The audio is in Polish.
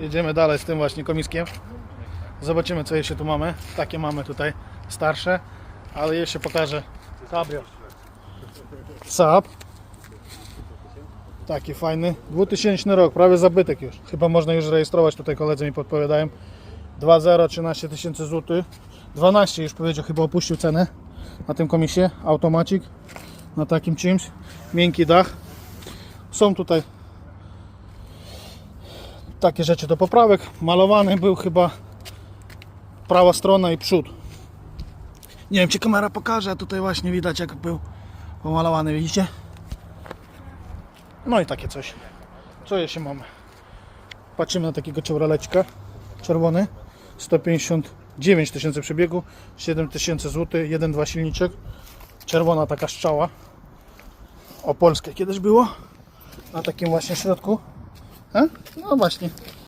Jedziemy dalej z tym właśnie komiskiem. Zobaczymy co jeszcze tu mamy. Takie mamy tutaj starsze, ale jeszcze pokażę cabrio. Saab. Taki fajny. 2000 rok, prawie zabytek już. Chyba można już rejestrować, tutaj koledzy mi podpowiadają. 2.0, 13 tysięcy złotych. 12 już powiedział, chyba opuścił cenę na tym komisie. Automatik na takim czymś. Miękki dach. Są tutaj takie rzeczy do poprawek. Malowany był chyba prawa strona i przód. Nie wiem, czy kamera pokaże, a tutaj właśnie widać jak był pomalowany, widzicie? No i takie coś. Co jeszcze mamy? Patrzymy na takiego Chevrolecika. Czerwony. 159 tysięcy przebiegu. 7 tysięcy złotych. 1.2 silniczek. Czerwona taka strzała. O Polskie kiedyś było. Na takim właśnie środku. E? No właśnie.